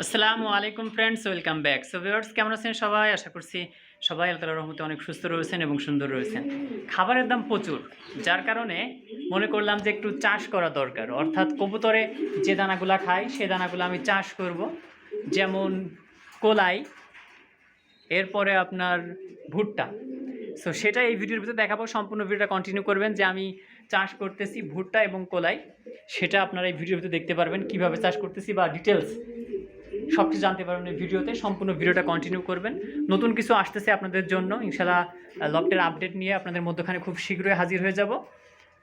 আসসালামু আলাইকুম friends welcome back so viewers কেমন আছেন সবাই? আশা করছি সবাই আল্লাহর রহমতে অনেক সুস্থ রয়েছেন এবং সুন্দর রয়েছেন। খাবারের দাম প্রচুর, যার কারণে মনে করলাম যে একটু চাষ করা দরকার। অর্থাৎ কবুতরে যে দানাগুলা খায় সে দানাগুলো আমি চাষ করব। যেমন কোলাই, এরপরে আপনার ভুট্টা। সো সেটা এই ভিডিওর ভিতরে দেখাবো, সম্পূর্ণ ভিডিওটা কন্টিনিউ করবেন যে আমি চাষ করতেছি ভুট্টা এবং কোলাই। সেটা আপনারা এই ভিডিওর ভিতরে দেখতে পারবেন, কীভাবে চাষ করতেছি বা ডিটেলস সব কিছু জানতে পারবেন এই ভিডিওতে। সম্পূর্ণ ভিডিওটা কন্টিনিউ করবেন। নতুন কিছু আসতেছে আপনাদের জন্য। ইনশাল্লাহ লফটের আপডেট নিয়ে আপনাদের মধ্যখানে খুব শীঘ্রই হাজির হয়ে যাব।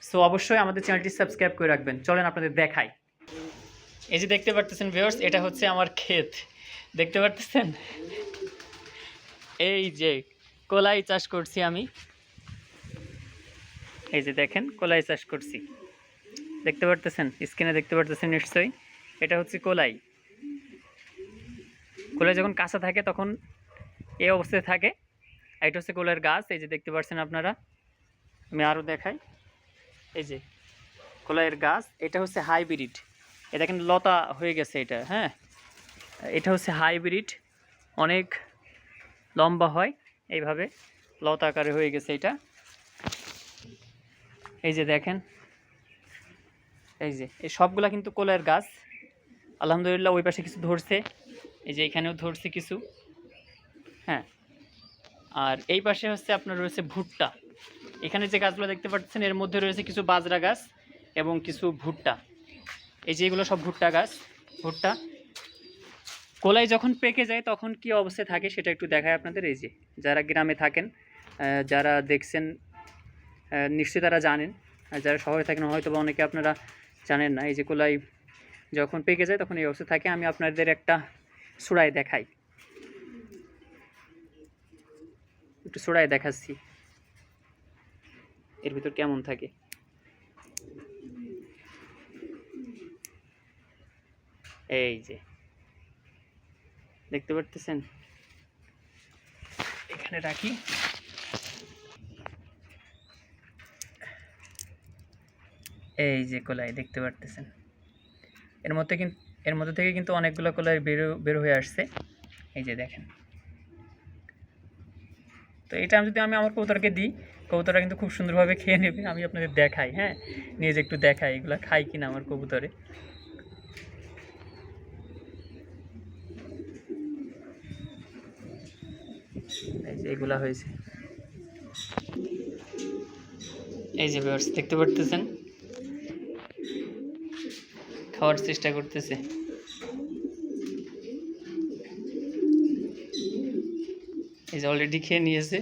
সো অবশ্যই আমাদের চ্যানেলটি সাবস্ক্রাইব করে রাখবেন। চলেন আপনাদের দেখাই। এই যে দেখতে পারতেছেন ভিউয়ার্স এটা হচ্ছে আমার ক্ষেত। দেখতে পারতেছেন? এই যে কলাই চাষ করছি আমি। এই যে দেখেন, কলাই চাষ করছি। দেখতে পারতেছেন? স্ক্রিনে দেখতে পারতেছেন নিশ্চয়ই। এটা হচ্ছে কলাই। কলাই যখন কাঁচা থাকে তখন এ অবস্থায় থাকে। এটা হচ্ছে কলাইয়ের গাছ, এই যে দেখতে পাচ্ছেন আপনারা। আমি আরও দেখাই। এই যে কলাইয়ের গাছ, এটা হচ্ছে হাইব্রিড। এটা কিন্তু লতা হয়ে গেছে এটা হ্যাঁ? এটা হচ্ছে হাইব্রিড। অনেক লম্বা হয়, এইভাবে লতা আকারে হয়ে গেছে এটা। এই যে দেখেন। এই যে, এই সবগুলা কিন্তু কোলার গাছ। আলহামদুলিল্লাহ ওই পাশে কিছু ধরছে। এই যে এখানেও ধরছে কিছু। হ্যাঁ। আর এই পাশে হচ্ছে আপনার রয়েছে ভুট্টা। এখানে যে গাছগুলো দেখতে পাচ্ছেন, এর মধ্যে রয়েছে কিছু বাজরা গাছ এবং কিছু ভুট্টা। এই যে এগুলো সব ভুট্টা গাছ, ভুট্টা। কোলাই যখন পেকে যায় তখন কি অবস্থায় থাকে সেটা একটু দেখায় আপনাদের। এই যে যারা গ্রামে থাকেন যারা দেখছেন নিশ্চয়ই তারা জানেন। আর যারা শহরে থাকেন হয়তো বা অনেকে আপনারা জানেন না। এই যে কোলাই যখন পেকে যায় তখন এই অবস্থা থাকে। আমি আপনাদের একটা সুড়াই দেখাই। একটু সুড়াই দেখাচ্ছি। এর ভিতর কেমন থাকে? এই যে। দেখতে পারতেছেন? এখানে রাখি। এই যে কলাই, দেখতে পারতেছেন? এর মধ্যে কিন্তু এর মধ্যে থেকে কিন্তু অনেকগুলো কলাই বেরো, বের হয়ে আসছে। এই যে দেখেন। তো এটা যদি আমি আমার কবুতরকে দিই কবুতরটা কিন্তু খুব সুন্দরভাবে খেয়ে নেবে, আমি আপনাদের দেখাই হ্যাঁ? নিয়ে যে একটু দেখাই, এগুলো খাই কিনা আমার কবুতরে। এগুলা হয়েছে। এই যে দেখতে পারতেছেন? খাওয়ার চেষ্টা করতেছে। এই যে অলরেডি খেয়ে নিয়েছে,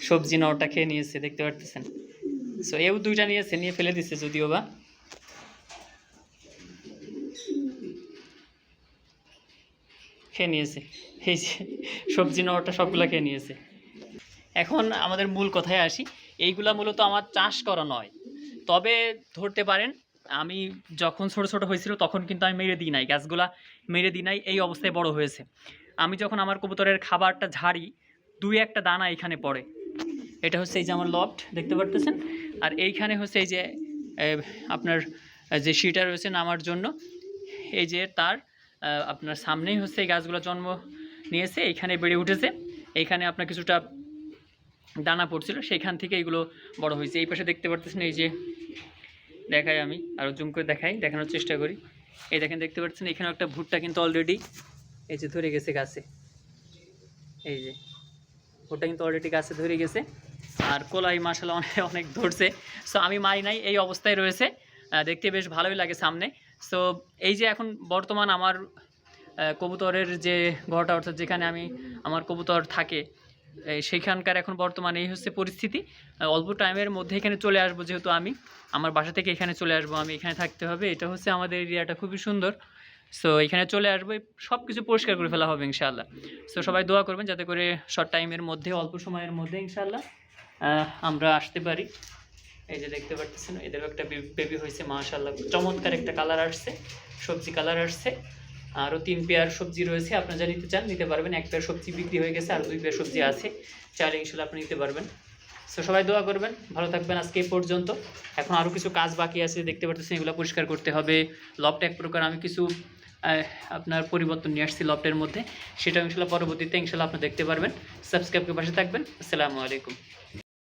সবজি নটা খেয়ে নিয়েছে, দেখতে পারতেছেন। সো এও দুইটা নিয়েছে, নিয়ে ফেলে দিচ্ছে যদিও বা। খেয়ে নিয়েছে। এই যে, সবজি নটা সবগুলা খেয়ে নিয়েছে। এখন আমাদের মূল কথায় আসি। এইগুলা মূলত আমার চাষ করা নয়। তবে ধরতে পারেন আমি যখন ছোট ছোট হয়েছিল তখন কিন্তু আমি মেরে দিই নাই গাছগুলা মেরে দিই নাই, এই অবস্থায় বড় হয়েছে। আমি যখন আমার কবুতরের খাবারটা ঝাড়ি, দুই একটা দানা এখানে পড়ে। এটা হচ্ছে এই যে আমার লফট, দেখতে পারতেছেন? আর এইখানে হচ্ছে এই যে আপনার যে শিটা রয়েছে নামার জন্য, এই যে তার আপনার সামনেই হচ্ছে এই গাছগুলো জন্ম নিয়েছে, এইখানে বেড়ে উঠেছে। এইখানে আপনার কিছুটা দানা পড়ছিল, সেইখান থেকে এগুলো বড় হয়েছে। এই পাশে দেখতে পারতেছেন এই যে দেখাই আমি আরও জুম করে দেখাই, দেখানোর চেষ্টা করি। এই দেখেন, দেখতে পাচ্ছেন, এখানে একটা ভুট্টা কিন্তু অলরেডি এই যে ধরে গেছে গাছে। এই যে, ভুট্টা কিন্তু অলরেডি গাছে ধরে গেছে। আর কোলাই মাসালা অনেক অনেক ধরছে। সো আমি মারি নাই, এই অবস্থায় রয়েছে। দেখতে বেশ ভালোই লাগে সামনে। সো এই যে এখন বর্তমান আমার কবুতরের যে ঘরটা, অর্থাৎ যেখানে আমি আমার কবুতর থাকে সেইখানকার এখন বর্তমানে এই হচ্ছে পরিস্থিতি। অল্প টাইমের মধ্যে এখানে চলে আসব যেহেতু আমি। আমার বাসা থেকে এখানে চলে আসব আমি এখানে থাকতে হবে। এটা হচ্ছে আমাদের এরিয়াটা খুবই সুন্দর। সো এখানে চলে আসব সব কিছু পরিষ্কার করে ফেলা হবে ইনশাআল্লাহ। সো সবাই দোয়া করবেন যাতে করে শর্ট টাইমের মধ্যে অল্প সময়ের মধ্যে ইনশাআল্লাহ আহ, আমরা আসতে পারি। এই যে দেখতে পাচ্ছেন এদেরও একটা বেবি হয়েছে মাশাআল্লাহ। চমৎকার একটা কালার আসছে সবজি কালার আসছে। আরও তিন পেয়ার সবজি রয়েছে, আপনারা যা নিতে চান নিতে পারবেন। এক পেয়ার সবজি বিক্রি হয়ে গেছে, আর দুই পেয়ার সবজি আছে। চাইলে ইনশাল্লাহ আপনি নিতে পারবেন। সো সবাই দোয়া করবেন, ভালো থাকবেন আজকে পর্যন্ত। এখন আরও কিছু কাজ বাকি আছে, দেখতে পাচ্ছেন এগুলো পরিষ্কার করতে হবে। লবটা এক প্রকার আমি কিছু আপনার পরিবর্তন নিয়ে আসছি লফটের মধ্যে। সেটা ইনশাল্লাহ পরবর্তীতে ইনশাল্লাহ আপনি দেখতে পারবেন। সাবস্ক্রাইবের পাশে থাকবেন। আসসালামু আলাইকুম।